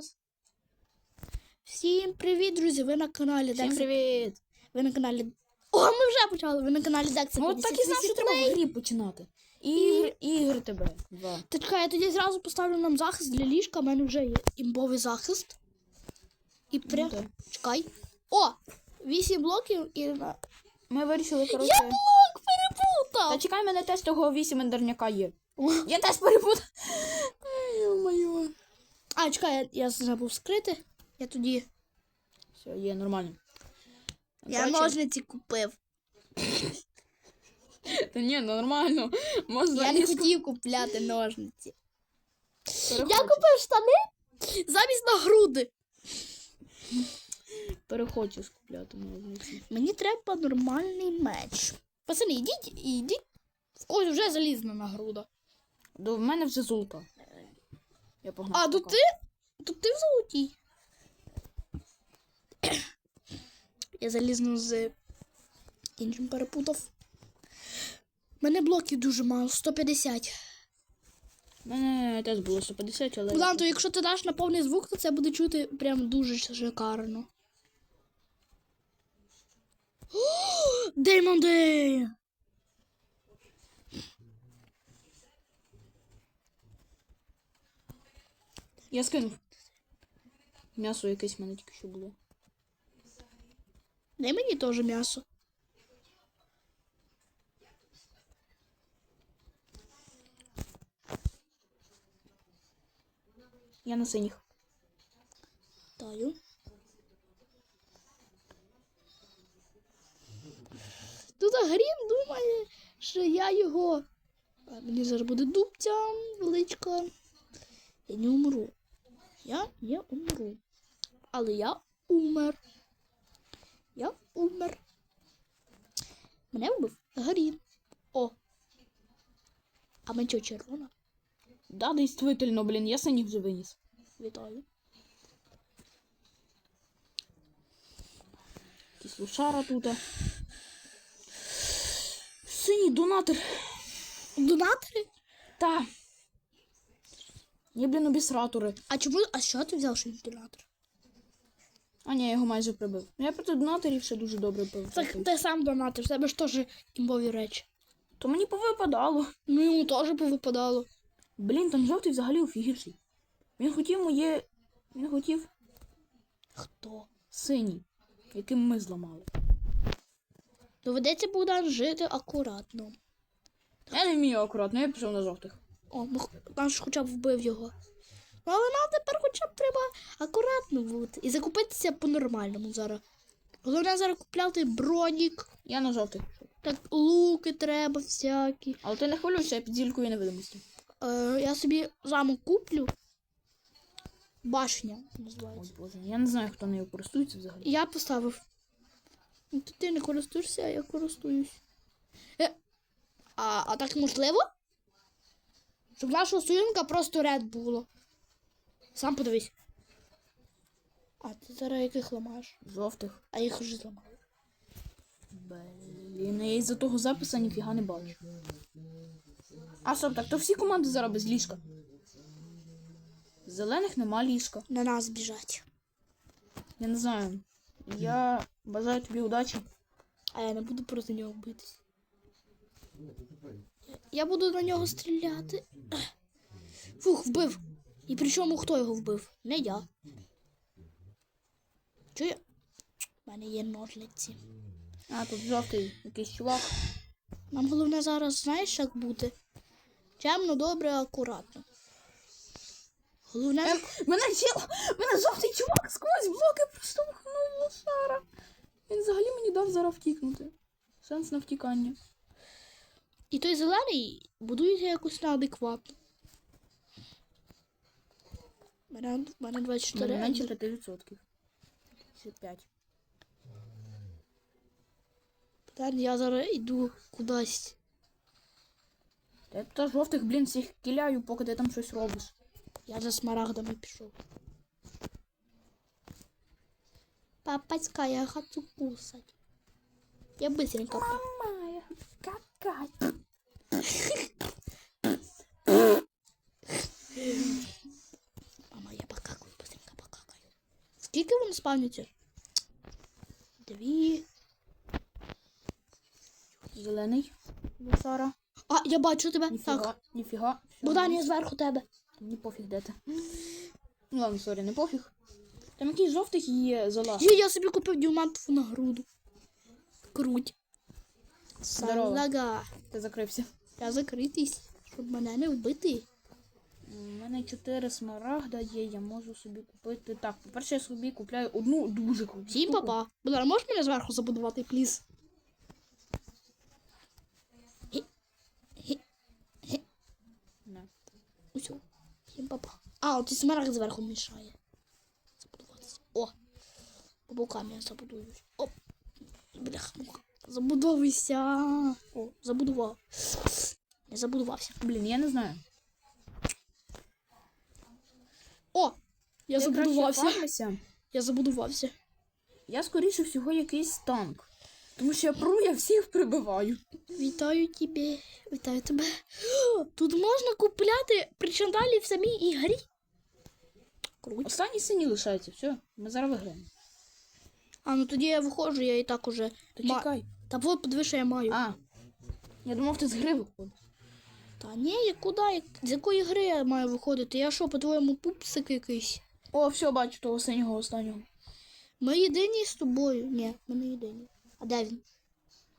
зараз. Всім привіт, друзі! Ви на каналі Всім привіт! Ви на каналі. О, ми вже почали! Ви на каналі Dex. Ну, от так і знав, що треба в грі починати. Ігр, ігр тебе. Два. Та чекай, я тоді зразу поставлю нам захист для ліжка. У мене вже є імбовий захист. І прям. Ну, так. Чекай. О! Вісім блоків і. Ми вирішили, коротше. Я блок перепутав! Та чекай, мене теж того вісім ендерняка є. Я теж перепутав. А, чекай, я, я забув скрити. Я тоді. Все, є, нормально. Я ножниці купив. Та ні, ну нормально. Можна Я не хотів купляти ножниці. Я купив штани замість на груди. Перехочеш купляти ножниці. Мені треба нормальний меч. Пацани, йдіть і йдіть. В когось вже залізна нагруда. До в мене вже золота. Я погнав. А, тут шукати. ти? Тут ти в золотій. Я залізну з іншим перепутав. У мене блоків дуже мало, 150. У мене теж було 150, але. Богдан, то якщо ти даш на повний звук, то це буде чути прям дуже шикарно. Деймон Дей! Я скинув. М'ясо якесь в мене тільки що було. Дай мені теж м'ясо. Я на синіх. Таю. Тут Грім думає, що я його. А мені зараз буде дубця величка. Я не умру. Я не умру. Але я умер. Я умер. Мене вбив Грім. О. А мен чого червона? Да, действительно, блін, я синіх вже виніс. Вітаю. Якийсь лошара тут. Синій донатор. Донатори? Та. Є, блін, обісратори. А чому? А що ти взяв, він донатор? А ні, я його майже прибив. Ну, Я проти донаторів ще дуже добре пив. Так ти сам донатор, в тебе ж теж імбові речі. То мені повипадало. Ну йому теж повипадало. Блін, там жовтий взагалі офігівший. Він хотів моє. Він хотів Хто? синій, яким ми зламали. Доведеться Богдан жити акуратно. Я не вмію акуратно, я пішов на жовтих. О, наш хоча б вбив його. Ну, але нам тепер хоча б треба акуратно бути. І закупитися по-нормальному зараз. Головне зараз купляти бронік, Я на жовтих. так луки треба всякі. Але ти не хвилюйся, я під зількою невидимості. Е, я собі замок куплю. Башня Ой, називається. боже, я не знаю, хто нею користується взагалі. Я поставив. Ну, ти не користуєшся, а я користуюсь. Е, а, а так можливо? Щоб нашого союзника просто ред було. Сам подивись. А ти зараз яких ламаєш? Жовтих. А їх вже зламали. Блін, я із-за того запису ніфіга не бачу. А стоп, так то всі команди зараз без ліжка. Зелених нема ліжка. На нас біжать. Я не знаю. Я бажаю тобі удачі. А я не буду проти нього битись. Я буду на нього стріляти. Фух, вбив. І причому хто його вбив? Не я. Чує? У мене є ножниці. А, тут жовтий якийсь чувак. Нам головне зараз, знаєш, як бути? Чемно, добре, акуратно. Головне, Ем, мене чел, мене жовтий чувак сквозь блоки проштовхнув лошара. Він взагалі мені дав зараз втікнути. Шанс на втікання. і той зелений будується якось неадекватно. У мене, в мене 24. Мене менше 5%. 55. Питання, я зараз йду кудись. Та та жовтих, блін, всіх кіляю, поки ти там щось робиш. Я за смарагдами пішов. Папочка, я хочу кусать. Я быстренько. Мама, я какать. Мама, я покакаю быстренько. покакаю. Скільки вони спавняться? Дві. Зелений. Лосара. А, я бачу тебе. Ніфіга, Так. ніфіга. Богдан, я зверху тебе. Мені пофіг де ти. Ну ладно, сорі, не пофіг. Там якийсь жовтий є зола. Є, я собі купив діамантову нагруду. Круть. Здорово. Салага. Ти закрився. Я закритись, щоб мене не вбити. У мене 4 смарагда є, я можу собі купити. Так, по-перше, я собі купляю одну дуже круту. Всім папа. Богдан, можеш мене зверху забудувати, пліз? Не. Усьо. Всім папа. А, от і смарагд зверху мішає. Забудуватися. О! По бокам я забудуюсь. Оп. Бляха, муха. Забудовуйся. О, забудував. Не забудувався. Блін, я не знаю. О! Я Ти краще забудувався. фармися. Я забудувався. Я скоріше всього якийсь танк. Тому що я пру, я всіх прибиваю. Вітаю тебе. Вітаю тебе. Тут можна купляти причандалі в самій ігрі. Круто. Останній синій лишається, все, ми зараз виграємо. А, ну тоді я виходжу, я і так уже. Та Ма- чекай. Та от подиви, що я маю. А. Я думав, ти з гри виходиш. Та ні, я куди? Я- З якої гри я маю виходити? Я що, по-твоєму, пупсик якийсь? О, все, бачу того синього останнього. Ми єдині з тобою. Ні, ми не єдині. А де він?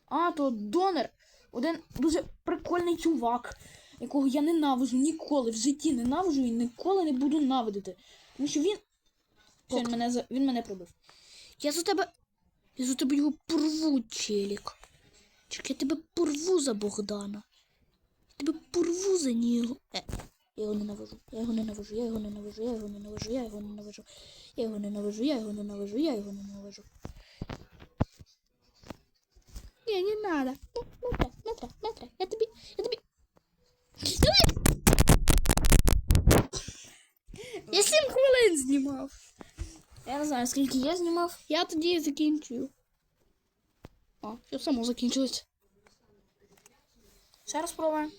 А, то донор. Один дуже прикольний чувак, якого я ненавижу ніколи в житті ненавижу і ніколи не буду ненавидити. Тому що він. Все, він мене, за- він мене пробив. Я за тебе. Я за тебе його порву, челік. Чек, я тебе порву за Богдана. Я тебе порву за нього. Е, я його ненавижу. Я його ненавижу, я його ненавижу, я його ненавижу, я його ненавижу. Я його ненавижу, я його ненавижу, я його ненавижу. Ні, не надо. Не треба, не треба. Я тобі. Я тобі. Я сім хвилин знімав. Я не знаю, скільки я знімав. Я тоді закінчую. А, все само закінчилось. Ще раз спробуємо.